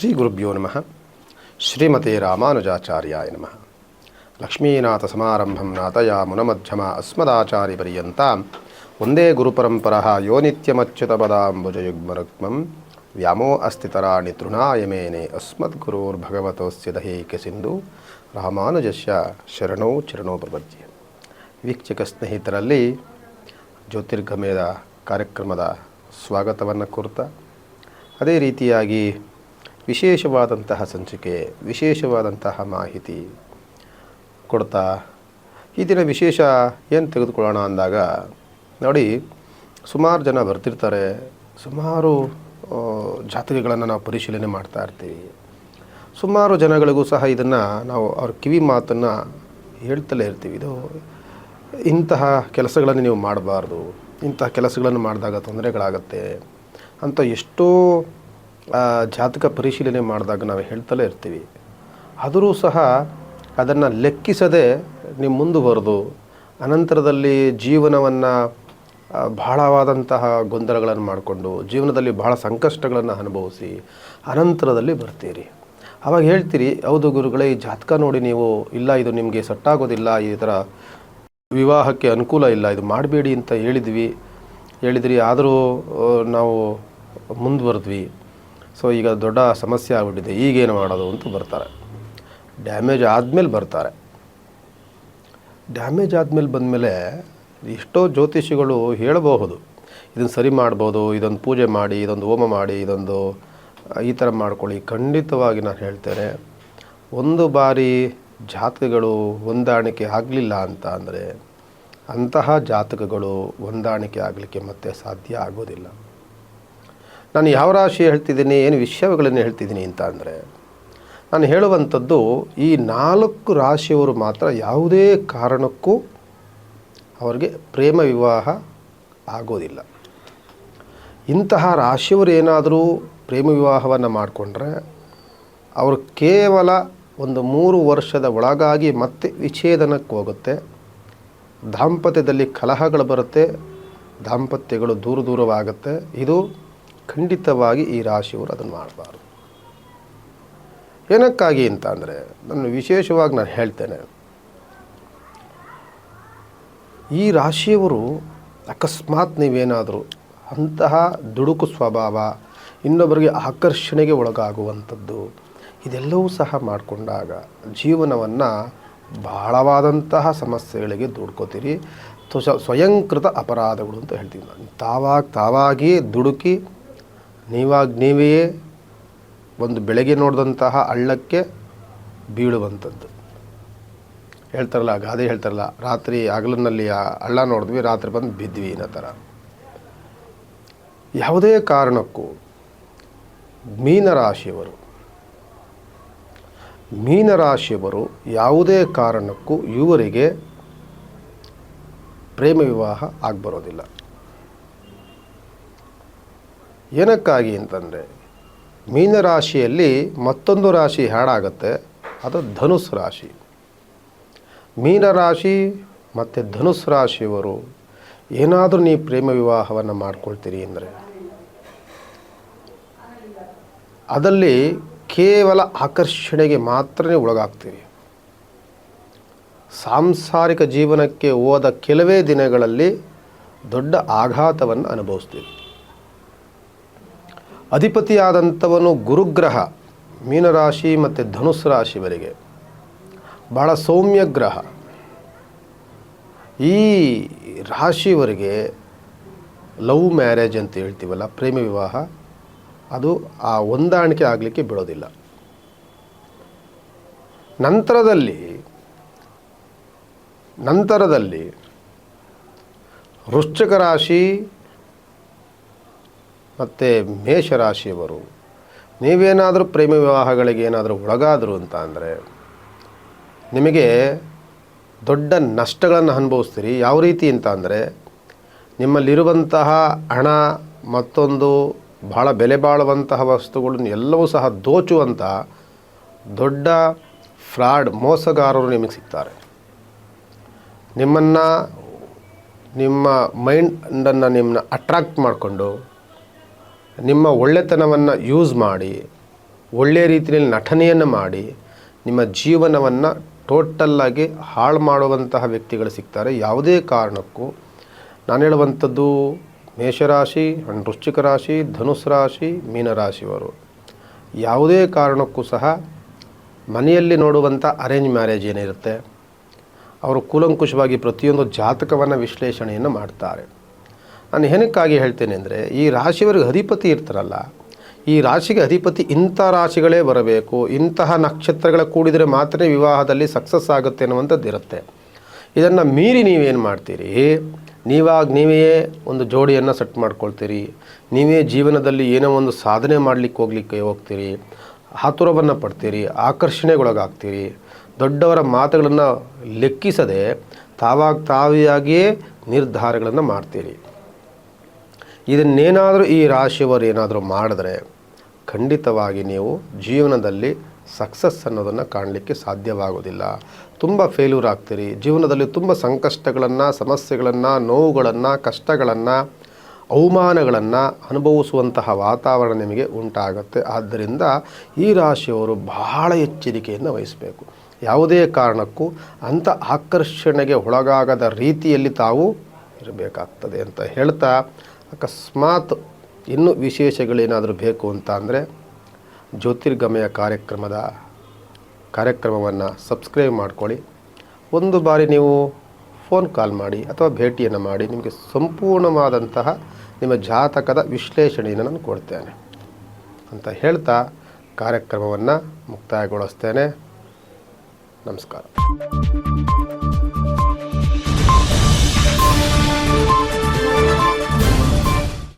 ಶ್ರೀ ಗುರುಭ್ಯೋ ನಮಃ ಶ್ರೀಮತೆ ರಾಮಾನುಜಾಚಾರ್ಯಾಯ ನಮಃ ಲಕ್ಷ್ಮೀನಾಥ ಸಮಾರಂಭಂ ನಾಥಯ ಮುನಮಧ್ಯಮ ಅಸ್ಮದಾಚಾರಿ ಪರ್ಯಂತ ಒಂದೇ ಗುರುಪರಂಪರಃ ಯೋ ನಿತ್ಯಮಚ್ಯುತಪದಾಂಬುಜಯುಗ್ಮರುಕ್ಮಂ ವ್ಯಾಮೋ ಅಸ್ತಿತರಾಣಿ ತೃಣಾಯಮೇನೆ ಅಸ್ಮದ್ಗುರೋರ್ಭಗವತೋಸ್ಯ ದಹೈಕ್ಯ ಸಿಂಧು ರಾಮಾನುಜಸ್ಯ ಶರಣೋ ಚರಣೋ ಪ್ರಪದ್ಯೆ ವೀಕ್ಷಕ ಸ್ನೇಹಿತರಲ್ಲಿ ಜ್ಯೋತಿರ್ಗಮಯದ ಕಾರ್ಯಕ್ರಮದ ಸ್ವಾಗತವನ್ನು ಕೋರ್ತಾ ಅದೇ ರೀತಿಯಾಗಿ ವಿಶೇಷವಾದಂತಹ ಸಂಚಿಕೆ, ವಿಶೇಷವಾದಂತಹ ಮಾಹಿತಿ ಕೊಡ್ತಾ, ಈ ದಿನ ವಿಶೇಷ ಏನು ತೆಗೆದುಕೊಳ್ಳೋಣ ಅಂದಾಗ, ನೋಡಿ, ಸುಮಾರು ಜನ ಬರ್ತಿರ್ತಾರೆ. ಸುಮಾರು ಜಾತಕಗಳನ್ನು ನಾವು ಪರಿಶೀಲನೆ ಮಾಡ್ತಾ ಇರ್ತೀವಿ. ಸುಮಾರು ಜನಗಳಿಗೂ ಸಹ ಇದನ್ನು ನಾವು ಅವ್ರ ಕಿವಿ ಮಾತನ್ನು ಹೇಳ್ತಲೇ ಇರ್ತೀವಿ. ಇದು ಇಂತಹ ಕೆಲಸಗಳನ್ನು ನೀವು ಮಾಡಬಾರ್ದು. ಇಂತಹ ಕೆಲಸಗಳನ್ನು ಮಾಡಿದಾಗ ತೊಂದರೆಗಳಾಗತ್ತೆ. ಅಂತ ಎಷ್ಟೋ ಜಾತಕ ಪರಿಶೀಲನೆ ಮಾಡಿದಾಗ ನಾವು ಹೇಳ್ತಲೇ ಇರ್ತೀವಿ. ಆದರೂ ಸಹ ಅದನ್ನು ಲೆಕ್ಕಿಸದೆ ನೀವು ಮುಂದುವರೆದು, ಅನಂತರದಲ್ಲಿ ಜೀವನವನ್ನು ಬಹಳವಾದಂತಹ ಗೊಂದಲಗಳನ್ನು ಮಾಡಿಕೊಂಡು, ಜೀವನದಲ್ಲಿ ಬಹಳ ಸಂಕಷ್ಟಗಳನ್ನು ಅನುಭವಿಸಿ, ಅನಂತರದಲ್ಲಿ ಬರ್ತೀರಿ. ಅವಾಗ ಹೇಳ್ತೀರಿ, ಹೌದು ಗುರುಗಳೇ, ಈ ಜಾತಕ ನೋಡಿ ನೀವು, ಇಲ್ಲ ಇದು ನಿಮಗೆ ಸಟ್ಟಾಗೋದಿಲ್ಲ, ಈ ಥರ ವಿವಾಹಕ್ಕೆ ಅನುಕೂಲ ಇಲ್ಲ, ಇದು ಮಾಡಬೇಡಿ ಅಂತ ಹೇಳಿದ್ವಿ. ಹೇಳಿದ್ರಿ, ಆದರೂ ನಾವು ಮುಂದುವರೆದ್ವಿ. ಸೊ ಈಗ ದೊಡ್ಡ ಸಮಸ್ಯೆ ಆಗಿಬಿಟ್ಟಿದೆ. ಈಗೇನು ಮಾಡೋದು ಅಂತ ಬರ್ತಾರೆ. ಡ್ಯಾಮೇಜ್ ಆದಮೇಲೆ ಬರ್ತಾರೆ. ಡ್ಯಾಮೇಜ್ ಆದಮೇಲೆ ಬಂದಮೇಲೆ ಎಷ್ಟೋ ಜ್ಯೋತಿಷಿಗಳು ಹೇಳಬಹುದು. ಇದನ್ನು ಸರಿ ಮಾಡ್ಬೋದು, ಇದೊಂದು ಪೂಜೆ ಮಾಡಿ, ಇದೊಂದು ಹೋಮ ಮಾಡಿ, ಇದೊಂದು ಈ ಥರ ಮಾಡ್ಕೊಳ್ಳಿ. ಖಂಡಿತವಾಗಿ ನಾನು ಹೇಳ್ತೇನೆ, ಒಂದು ಬಾರಿ ಜಾತಕಗಳು ಹೊಂದಾಣಿಕೆ ಆಗಲಿಲ್ಲ ಅಂತ ಅಂದರೆ ಅಂತಹ ಜಾತಕಗಳು ಹೊಂದಾಣಿಕೆ ಆಗಲಿಕ್ಕೆ ಮತ್ತೆ ಸಾಧ್ಯ ಆಗೋದಿಲ್ಲ. ನಾನು ಯಾವ ರಾಶಿ ಹೇಳ್ತಿದ್ದೀನಿ, ಏನು ವಿಷಯಗಳನ್ನು ಹೇಳ್ತಿದ್ದೀನಿ ಅಂತ ಅಂದರೆ, ನಾನು ಹೇಳುವಂಥದ್ದು ಈ ನಾಲ್ಕು ರಾಶಿಯವರು ಮಾತ್ರ ಯಾವುದೇ ಕಾರಣಕ್ಕೂ ಅವರಿಗೆ ಪ್ರೇಮ ವಿವಾಹ ಆಗೋದಿಲ್ಲ. ಇಂತಹ ರಾಶಿಯವರು ಏನಾದರೂ ಪ್ರೇಮ ವಿವಾಹವನ್ನು ಮಾಡಿಕೊಂಡ್ರೆ, ಅವರು ಕೇವಲ ಒಂದು ಮೂರು ವರ್ಷದ ಒಳಗಾಗಿ ಮತ್ತೆ ವಿಚ್ಛೇದನಕ್ಕೆ ಹೋಗುತ್ತೆ, ದಾಂಪತ್ಯದಲ್ಲಿ ಕಲಹಗಳು ಬರುತ್ತೆ, ದಾಂಪತ್ಯಗಳು ದೂರ ದೂರವಾಗುತ್ತೆ. ಇದು ಖಂಡಿತವಾಗಿ ಈ ರಾಶಿಯವರು ಅದನ್ನು ಮಾಡಬಾರ್ದು. ಏನಕ್ಕಾಗಿ ಅಂತ ಅಂದರೆ, ನಾನು ವಿಶೇಷವಾಗಿ ನಾನು ಹೇಳ್ತೇನೆ. ಈ ರಾಶಿಯವರು ಅಕಸ್ಮಾತ್ ನೀವೇನಾದರೂ ಅಂತಹ ದುಡುಕು ಸ್ವಭಾವ, ಇನ್ನೊಬ್ಬರಿಗೆ ಆಕರ್ಷಣೆಗೆ ಒಳಗಾಗುವಂಥದ್ದು, ಇದೆಲ್ಲವೂ ಸಹ ಮಾಡಿಕೊಂಡಾಗ ಜೀವನವನ್ನು ಭಾಳವಾದಂತಹ ಸಮಸ್ಯೆಗಳಿಗೆ ದುಡ್ಕೋತೀರಿ. ಸ್ವಯಂಕೃತ ಅಪರಾಧಗಳು ಅಂತ ಹೇಳ್ತೀವಿ ನಾನು ತಾವಾಗ ತಾವಾಗಿಯೇ ದುಡುಕಿ ನೀವಾಗ ನೀವೇ ಒಂದು ಬೆಳಗ್ಗೆ ನೋಡಿದಂತಹ ಹಳ್ಳಕ್ಕೆ ಬೀಳುವಂಥದ್ದು. ಹೇಳ್ತಾರಲ್ಲ, ಗಾದೆ ಹೇಳ್ತಾರಲ್ಲ, ರಾತ್ರಿ ಹಗಲಿನಲ್ಲಿ ಆ ಹಳ್ಳ ನೋಡಿದ್ವಿ, ರಾತ್ರಿ ಬಂದು ಬಿದ್ವಿ ಅನ್ನೋ ಥರ. ಯಾವುದೇ ಕಾರಣಕ್ಕೂ ಮೀನರಾಶಿಯವರು ಮೀನರಾಶಿಯವರು ಯಾವುದೇ ಕಾರಣಕ್ಕೂ ಇವರಿಗೆ ಪ್ರೇಮ ವಿವಾಹ ಆಗ್ಬರೋದಿಲ್ಲ. ಏನಕ್ಕಾಗಿ ಅಂತಂದರೆ ಮೀನರಾಶಿಯಲ್ಲಿ ಮತ್ತೊಂದು ರಾಶಿ ಹಾಡಾಗತ್ತೆ, ಅದು ಧನುಸ್ ರಾಶಿ. ಮೀನರಾಶಿ ಮತ್ತು ಧನುಸ್ ರಾಶಿಯವರು ಏನಾದರೂ ನೀವು ಪ್ರೇಮ ವಿವಾಹವನ್ನು ಮಾಡ್ಕೊಳ್ತೀರಿ ಅಂದರೆ ಅದಲ್ಲಿ ಕೇವಲ ಆಕರ್ಷಣೆಗೆ ಮಾತ್ರ ಒಳಗಾಗ್ತೀರಿ. ಸಾಂಸಾರಿಕ ಜೀವನಕ್ಕೆ ಹೋದ ಕೆಲವೇ ದಿನಗಳಲ್ಲಿ ದೊಡ್ಡ ಆಘಾತವನ್ನು ಅನುಭವಿಸ್ತೀರಿ. ಅಧಿಪತಿಯಾದಂಥವನು ಗುರುಗ್ರಹ, ಮೀನರಾಶಿ ಮತ್ತು ಧನುಸ್ ರಾಶಿವರಿಗೆ. ಬಹಳ ಸೌಮ್ಯ ಗ್ರಹ. ಈ ರಾಶಿವರಿಗೆ ಲವ್ ಮ್ಯಾರೇಜ್ ಅಂತ ಹೇಳ್ತೀವಲ್ಲ, ಪ್ರೇಮ ವಿವಾಹ, ಅದು ಆ ಹೊಂದಾಣಿಕೆ ಆಗಲಿಕ್ಕೆ ಬಿಡೋದಿಲ್ಲ. ನಂತರದಲ್ಲಿ ನಂತರದಲ್ಲಿ ವೃಶ್ಚಿಕ ರಾಶಿ ಮತ್ತು ಮೇಷರಾಶಿಯವರು, ನೀವೇನಾದರೂ ಪ್ರೇಮ ವಿವಾಹಗಳಿಗೆ ಏನಾದರೂ ಒಳಗಾದರು ಅಂತ ಅಂದರೆ, ನಿಮಗೆ ದೊಡ್ಡ ನಷ್ಟಗಳನ್ನು ಅನುಭವಿಸ್ತೀರಿ. ಯಾವ ರೀತಿ ಅಂತ ಅಂದರೆ, ನಿಮ್ಮಲ್ಲಿರುವಂತಹ ಹಣ ಮತ್ತೊಂದು ಭಾಳ ಬೆಲೆ ಬಾಳುವಂತಹ ವಸ್ತುಗಳನ್ನು ಎಲ್ಲವೂ ಸಹ ದೋಚುವಂಥ ದೊಡ್ಡ ಫ್ರಾಡ್ ಮೋಸಗಾರರು ನಿಮಗೆ ಸಿಗ್ತಾರೆ. ನಿಮ್ಮನ್ನು, ನಿಮ್ಮ ಮೈಂಡನ್ನು ನಿಮ್ಮನ್ನ ಅಟ್ರಾಕ್ಟ್ ಮಾಡಿಕೊಂಡು ನಿಮ್ಮ ಒಳ್ಳೆತನವನ್ನು ಯೂಸ್ ಮಾಡಿ ಒಳ್ಳೆಯ ರೀತಿಯಲ್ಲಿ ನಟನೆಯನ್ನು ಮಾಡಿ, ನಿಮ್ಮ ಜೀವನವನ್ನು ಟೋಟಲ್ಲಾಗಿ ಹಾಳು ಮಾಡುವಂತಹ ವ್ಯಕ್ತಿಗಳು ಸಿಗ್ತಾರೆ. ಯಾವುದೇ ಕಾರಣಕ್ಕೂ ನಾನು ಹೇಳುವಂಥದ್ದು ಮೇಷರಾಶಿ ಅಂಡ್ ವೃಶ್ಚಿಕ ರಾಶಿ, ಧನುಸ್ ರಾಶಿ ಮೀನರಾಶಿಯವರು ಯಾವುದೇ ಕಾರಣಕ್ಕೂ ಸಹ ಮನೆಯಲ್ಲಿ ನೋಡುವಂಥ ಅರೇಂಜ್ ಮ್ಯಾರೇಜ್ ಏನಿರುತ್ತೆ, ಅವರು ಕೂಲಂಕುಷವಾಗಿ ಪ್ರತಿಯೊಂದು ಜಾತಕವನ್ನು ವಿಶ್ಲೇಷಣೆಯನ್ನು ಮಾಡ್ತಾರೆ. ನಾನು ಏನಕ್ಕಾಗಿ ಹೇಳ್ತೇನೆ ಅಂದರೆ, ಈ ರಾಶಿಯವರಿಗೆ ಅಧಿಪತಿ ಇರ್ತಾರಲ್ಲ, ಈ ರಾಶಿಗೆ ಅಧಿಪತಿ ಇಂಥ ರಾಶಿಗಳೇ ಬರಬೇಕು, ಇಂತಹ ನಕ್ಷತ್ರಗಳ ಕೂಡಿದರೆ ಮಾತ್ರ ವಿವಾಹದಲ್ಲಿ ಸಕ್ಸಸ್ ಆಗುತ್ತೆ ಅನ್ನುವಂಥದ್ದು ಇರುತ್ತೆ. ಇದನ್ನು ಮೀರಿ ನೀವೇನು ಮಾಡ್ತೀರಿ? ನೀವಾಗ ನೀವೇ ಒಂದು ಜೋಡಿಯನ್ನು ಸೆಟ್ ಮಾಡ್ಕೊಳ್ತೀರಿ, ನೀವೇ ಜೀವನದಲ್ಲಿ ಏನೋ ಒಂದು ಸಾಧನೆ ಮಾಡಲಿಕ್ಕೆ ಹೋಗ್ಲಿಕ್ಕೆ ಹೋಗ್ತೀರಿ ಆತುರವನ್ನು ಪಡ್ತೀರಿ, ಆಕರ್ಷಣೆಗೊಳಗಾಗ್ತೀರಿ, ದೊಡ್ಡವರ ಮಾತುಗಳನ್ನು ಲೆಕ್ಕಿಸದೆ ತಾವಾಗ ತಾವಿಯಾಗಿಯೇ ನಿರ್ಧಾರಗಳನ್ನು ಮಾಡ್ತೀರಿ. ಇದನ್ನೇನಾದರೂ ಈ ರಾಶಿಯವರು ಏನಾದರೂ ಮಾಡಿದ್ರೆ ಖಂಡಿತವಾಗಿ ನೀವು ಜೀವನದಲ್ಲಿ ಸಕ್ಸಸ್ ಅನ್ನೋದನ್ನು ಕಾಣಲಿಕ್ಕೆ ಸಾಧ್ಯವಾಗೋದಿಲ್ಲ. ತುಂಬ ಫೇಲ್ಯೂರ್ ಆಗ್ತೀರಿ. ಜೀವನದಲ್ಲಿ ತುಂಬ ಸಂಕಷ್ಟಗಳನ್ನು, ಸಮಸ್ಯೆಗಳನ್ನು, ನೋವುಗಳನ್ನು, ಕಷ್ಟಗಳನ್ನು, ಅವಮಾನಗಳನ್ನು ಅನುಭವಿಸುವಂತಹ ವಾತಾವರಣ ನಿಮಗೆ ಉಂಟಾಗುತ್ತೆ. ಆದ್ದರಿಂದ ಈ ರಾಶಿಯವರು ಬಹಳ ಎಚ್ಚರಿಕೆಯನ್ನು ವಹಿಸಬೇಕು. ಯಾವುದೇ ಕಾರಣಕ್ಕೂ ಅಂಥ ಆಕರ್ಷಣೆಗೆ ಒಳಗಾಗದ ರೀತಿಯಲ್ಲಿ ತಾವು ಇರಬೇಕಾಗ್ತದೆ ಅಂತ ಹೇಳ್ತಾ ಅಕಸ್ಮಾತ್ ಇನ್ನೂ ವಿಶೇಷಗಳೇನಾದರೂ ಬೇಕು ಅಂತ ಅಂದರೆ ಜ್ಯೋತಿರ್ಗಮಯ ಕಾರ್ಯಕ್ರಮದ ಕಾರ್ಯಕ್ರಮವನ್ನು ಸಬ್ಸ್ಕ್ರೈಬ್ ಮಾಡ್ಕೊಳ್ಳಿ. ಒಂದು ಬಾರಿ ನೀವು ಫೋನ್ ಕಾಲ್ ಮಾಡಿ ಅಥವಾ ಭೇಟಿಯನ್ನು ಮಾಡಿ ನಿಮಗೆ ಸಂಪೂರ್ಣವಾದಂತಹ ನಿಮ್ಮ ಜಾತಕದ ವಿಶ್ಲೇಷಣೆಯನ್ನು ನಾನು ಕೊಡ್ತೇನೆ ಅಂತ ಹೇಳ್ತಾ ಕಾರ್ಯಕ್ರಮವನ್ನು ಮುಕ್ತಾಯಗೊಳಿಸ್ತೇನೆ. ನಮಸ್ಕಾರ.